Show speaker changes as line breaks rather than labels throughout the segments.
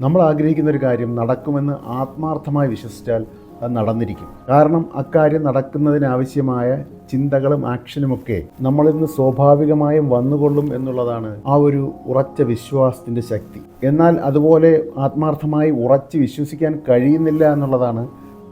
നമ്മൾ ആഗ്രഹിക്കുന്ന ഒരു കാര്യം നടക്കുമെന്ന് ആത്മാർത്ഥമായി വിശ്വസിച്ചാൽ അത് നടന്നിരിക്കും. കാരണം അക്കാര്യം നടക്കുന്നതിനാവശ്യമായ ചിന്തകളും ആക്ഷനുമൊക്കെ നമ്മളിൽ നിന്ന് സ്വാഭാവികമായും വന്നുകൊള്ളും എന്നുള്ളതാണ് ആ ഒരു ഉറച്ച വിശ്വാസത്തിന്റെ ശക്തി. എന്നാൽ അതുപോലെ ആത്മാർത്ഥമായി ഉറച്ച് വിശ്വസിക്കാൻ കഴിയുന്നില്ല എന്നുള്ളതാണ്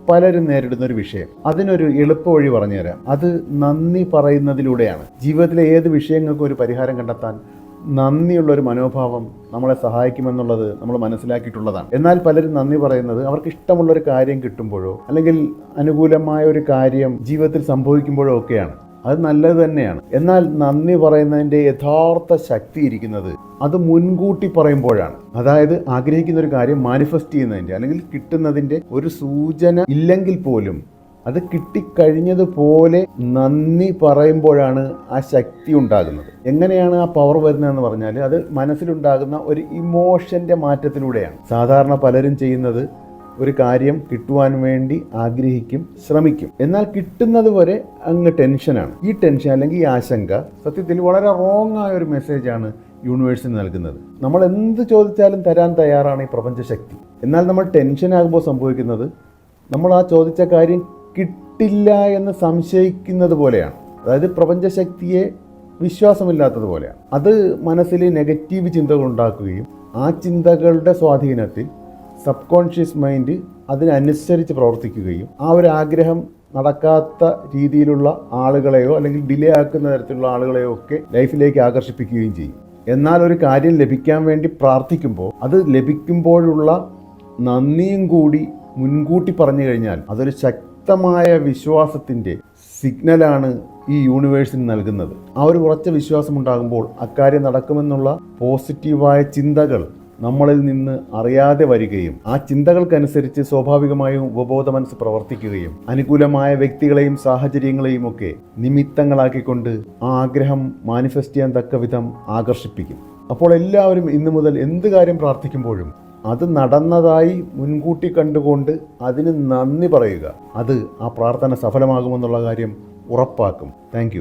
പലരും നേരിടുന്ന ഒരു വിഷയം. അതിനൊരു എളുപ്പ വഴി പറഞ്ഞുതരാം. അത് നന്ദി പറയുന്നതിലൂടെയാണ്. ജീവിതത്തിലെ ഏത് വിഷയങ്ങൾക്കും ഒരു പരിഹാരം കണ്ടെത്താൻ നന്ദിയുള്ള ഒരു മനോഭാവം നമ്മളെ സഹായിക്കുമെന്നുള്ളത് നമ്മൾ മനസ്സിലാക്കിയിട്ടുള്ളതാണ്. എന്നാൽ പലരും നന്ദി പറയുന്നത് അവർക്ക് ഇഷ്ടമുള്ളൊരു കാര്യം കിട്ടുമ്പോഴോ അല്ലെങ്കിൽ അനുകൂലമായ ഒരു കാര്യം ജീവിതത്തിൽ സംഭവിക്കുമ്പോഴോ ഒക്കെയാണ്. അത് നല്ലത് തന്നെയാണ്. എന്നാൽ നന്ദി പറയുന്നതിന്റെ യഥാർത്ഥ ശക്തി ഇരിക്കുന്നത് അത് മുൻകൂട്ടി പറയുമ്പോഴാണ്. അതായത് ആഗ്രഹിക്കുന്ന ഒരു കാര്യം മാനിഫെസ്റ്റ് ചെയ്യുന്നതിന്റെ അല്ലെങ്കിൽ കിട്ടുന്നതിന്റെ ഒരു സൂചന ഇല്ലെങ്കിൽ പോലും അത് കിട്ടിക്കഴിഞ്ഞതുപോലെ നന്ദി പറയുമ്പോഴാണ് ആ ശക്തി ഉണ്ടാകുന്നത്. എങ്ങനെയാണ് ആ പവർ വരുന്നതെന്ന് പറഞ്ഞാൽ അത് മനസ്സിലുണ്ടാകുന്ന ഒരു ഇമോഷന്റെ മാറ്റത്തിലൂടെയാണ്. സാധാരണ പലരും ചെയ്യുന്നത് ഒരു കാര്യം കിട്ടുവാൻ വേണ്ടി ആഗ്രഹിക്കും ശ്രമിക്കും. എന്നാൽ കിട്ടുന്നത് വരെ അങ്ങ് ടെൻഷനാണ് ഈ ടെൻഷൻ അല്ലെങ്കിൽ ഈ ആശങ്ക സത്യത്തിൽ വളരെ റോങ് ആയ ഒരു മെസ്സേജാണ് യൂണിവേഴ്സിന് നൽകുന്നത്. നമ്മൾ എന്ത് ചോദിച്ചാലും തരാൻ തയ്യാറാണ് ഈ പ്രപഞ്ചശക്തി എന്നാൽ നമ്മൾ ടെൻഷനാകുമ്പോൾ സംഭവിക്കുന്നത് നമ്മൾ ആ ചോദിച്ച കാര്യം കിട്ടില്ല എന്ന് സംശയിക്കുന്നത് പോലെയാണ്. അതായത് പ്രപഞ്ചശക്തിയെ വിശ്വാസമില്ലാത്തതുപോലെയാണ് അത് മനസ്സിൽ നെഗറ്റീവ് ചിന്തകൾ ഉണ്ടാക്കുകയും ആ ചിന്തകളുടെ സ്വാധീനത്തിൽ സബ് കോൺഷ്യസ് മൈൻഡ് അതിനനുസരിച്ച് പ്രവർത്തിക്കുകയും ആ ഒരു ആഗ്രഹം നടക്കാത്ത രീതിയിലുള്ള ആളുകളെയോ അല്ലെങ്കിൽ ഡിലേ ആക്കുന്ന തരത്തിലുള്ള ആളുകളെയോ ഒക്കെ ലൈഫിലേക്ക് ആകർഷിപ്പിക്കുകയും ചെയ്യും. എന്നാൽ ഒരു കാര്യം ലഭിക്കാൻ വേണ്ടി പ്രാർത്ഥിക്കുമ്പോൾ അത് ലഭിക്കുമ്പോഴുള്ള നന്ദിയും കൂടി മുൻകൂട്ടി പറഞ്ഞു കഴിഞ്ഞാൽ അതൊരു ശക്തമായ വിശ്വാസത്തിന്റെ സിഗ്നലാണ് ഈ യൂണിവേഴ്സിന് നൽകുന്നത്. ആ ഒരു ഉറച്ച വിശ്വാസം ഉണ്ടാകുമ്പോൾ അക്കാര്യം നടക്കുമെന്നുള്ള പോസിറ്റീവായ ചിന്തകൾ നമ്മളിൽ നിന്ന് അറിയാതെ വരികയും ആ ചിന്തകൾക്കനുസരിച്ച് സ്വാഭാവികമായും ഉപബോധ മനസ്സ് പ്രവർത്തിക്കുകയും അനുകൂലമായ വ്യക്തികളെയും സാഹചര്യങ്ങളെയും ഒക്കെ നിമിത്തങ്ങളാക്കിക്കൊണ്ട് ആ ആഗ്രഹം മാനിഫെസ്റ്റ് ചെയ്യാൻ തക്ക വിധം ആകർഷിപ്പിക്കും. അപ്പോൾ എല്ലാവരും ഇന്നു മുതൽ എന്ത് കാര്യം പ്രാർത്ഥിക്കുമ്പോഴും അത് നടന്നതായി മുൻകൂട്ടി കണ്ടുകൊണ്ട് അതിന് നന്ദി പറയുക. അത് ആ പ്രാർത്ഥന സഫലമാകുമെന്നുള്ള കാര്യം ഉറപ്പാക്കും. താങ്ക്